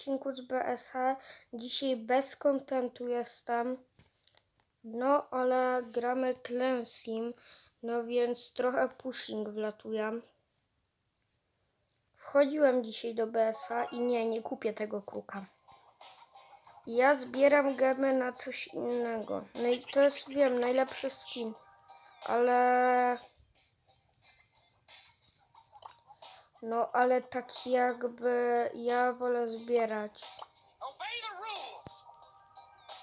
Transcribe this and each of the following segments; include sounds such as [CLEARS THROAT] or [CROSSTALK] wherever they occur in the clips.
odcinku z BSH. Dzisiaj bez kontentu jestem. No, ale gramy Cleansing, no więc trochę pushing wlatuje. Wchodziłem dzisiaj do BSA i nie, nie kupię tego kruka. Ja zbieram gemy na coś innego. No i to jest, wiem, najlepszy skin. Ale... No, ale tak jakby ja wolę zbierać.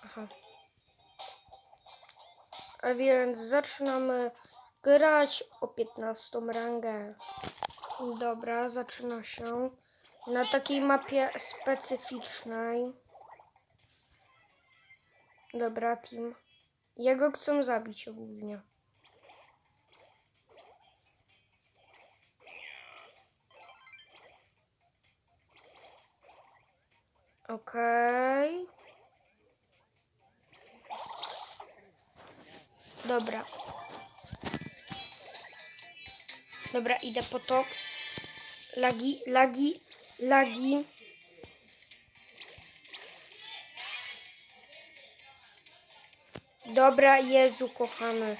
Aha. A więc zaczynamy grać o 15 rangę. Dobra, zaczyna się na takiej mapie specyficznej. Dobra, team. Jego chcą zabić ogólnie. Okej. Dobra. Dobra, idę po to. Lagi, lagi, lagi. Dobra, Jezu, kochany.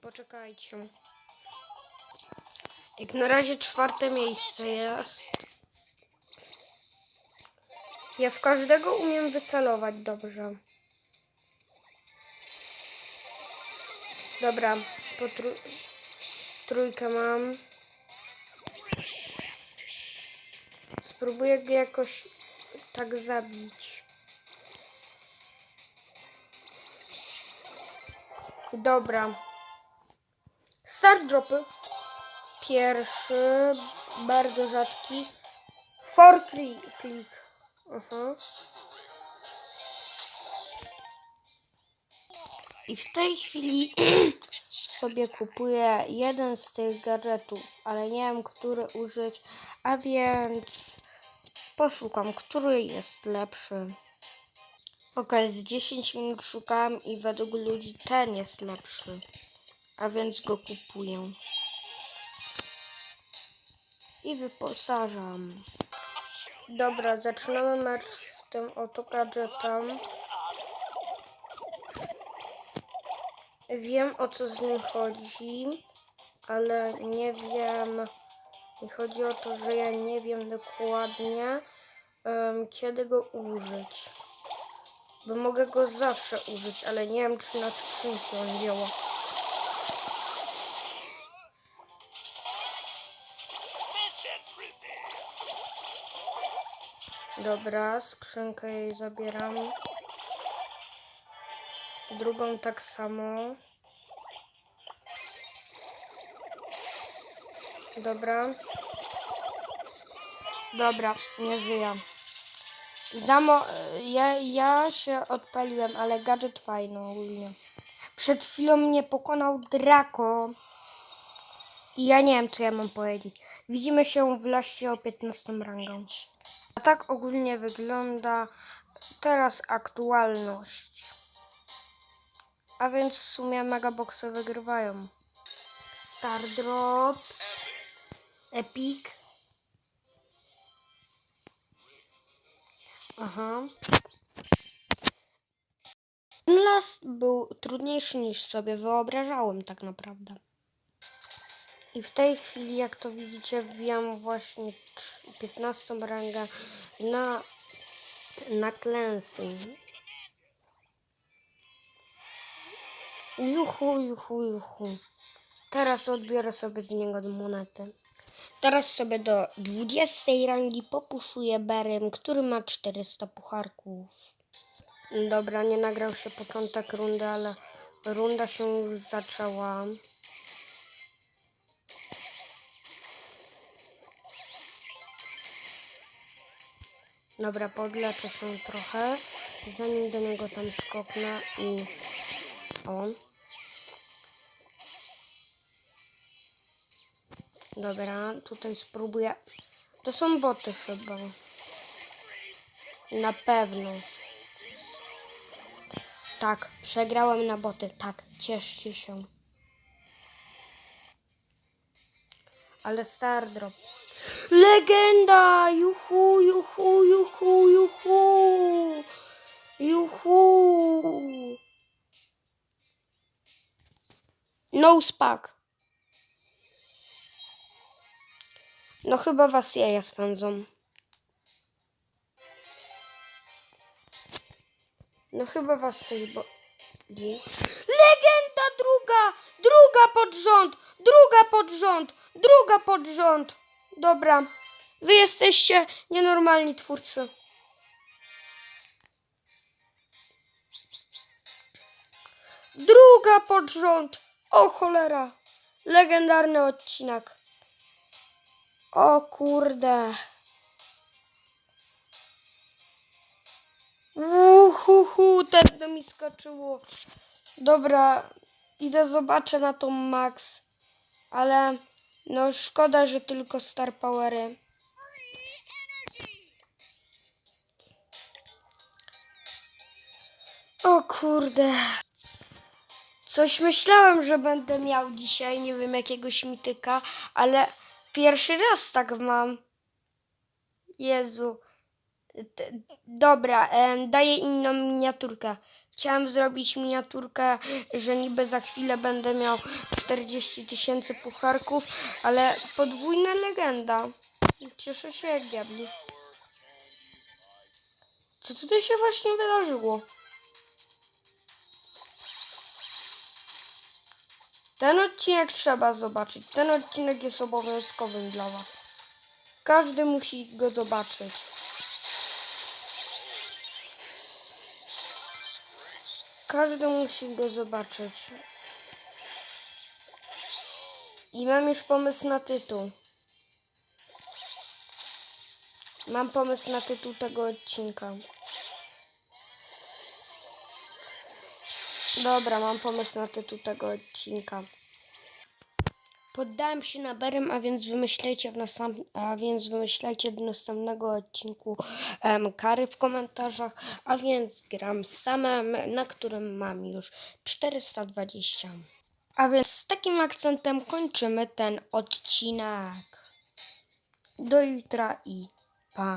Poczekajcie. Jak na razie czwarte miejsce jest. Ja w każdego umiem wycelować dobrze. Dobra, po trój... trójkę mam. Spróbuję go jakoś tak zabić. Dobra. Start dropy. Pierwszy, bardzo rzadki. For cli- click. Aha. I w tej chwili [CLEARS THROAT] sobie kupuję jeden z tych gadżetów, ale nie wiem, który użyć, a więc poszukam, który jest lepszy. Ok, z 10 minut szukam i według ludzi ten jest lepszy, a więc go kupuję. I wyposażam. Dobra, zaczynamy mecz z tym oto gadżetem. Wiem o co z nim chodzi, ale nie wiem. I chodzi o to, że ja nie wiem dokładnie, em, kiedy go użyć. Bo mogę go zawsze użyć, ale nie wiem, czy na skrzynce on działa. Dobra, skrzynkę jej zabieram. Drugą tak samo. Dobra. Dobra, nie żyję. Zamo ja, ja się odpaliłem, ale gadżet fajny ogólnie. Przed chwilą mnie pokonał Draco. I ja nie wiem, co ja mam powiedzieć. Widzimy się w laście o 15 rangą. A tak ogólnie wygląda teraz aktualność. A więc w sumie megaboxy wygrywają. Star Drop. Epic. Aha. Ten las był trudniejszy niż sobie wyobrażałem tak naprawdę. I w tej chwili, jak to widzicie, wbijam właśnie trz- 15 rangę na, na cleansing. Juchu, juchu, juchu. Teraz odbiorę sobie z niego monety. Teraz sobie do 20 rangi popuszuję Berem, który ma 400 pucharków. Dobra, nie nagrał się początek rundy, ale runda się już zaczęła. Dobra, podleczę się trochę, zanim do niego tam skoknę i on. Dobra, tutaj spróbuję. To są boty chyba. Na pewno. Tak, przegrałem na boty. Tak, cieszcie się. Ale Stardrop. Legenda! Juhu, juhu, juhu, juhu! Juhu! No spak. No chyba was jaja swędzą. No chyba was coś boli. Legenda druga! Druga pod rząd! Druga pod rząd! Druga pod rząd! Dobra. Wy jesteście nienormalni twórcy. Druga pod rząd! O cholera! Legendarny odcinek. O kurde. Uhuhu, to mi skoczyło. Dobra, idę zobaczę na tą Max. Ale no szkoda, że tylko Star Powery. O kurde. Coś myślałem, że będę miał dzisiaj, nie wiem, jakiegoś mityka, ale pierwszy raz tak mam. Jezu. Dobra, daję inną miniaturkę. Chciałem zrobić miniaturkę, że niby za chwilę będę miał 40 tysięcy pucharków, ale podwójna legenda. Cieszę się jak diabli. Co tutaj się właśnie wydarzyło? Ten odcinek trzeba zobaczyć. Ten odcinek jest obowiązkowym dla Was. Każdy musi go zobaczyć. Każdy musi go zobaczyć. I mam już pomysł na tytuł. Mam pomysł na tytuł tego odcinka. Dobra, mam pomysł na tytuł tego odcinka. Poddałem się na berem, a więc wymyślejcie w następ... a więc wymyślajcie do następnego odcinku kary w komentarzach, a więc gram samem, na którym mam już 420. A więc z takim akcentem kończymy ten odcinek. Do jutra i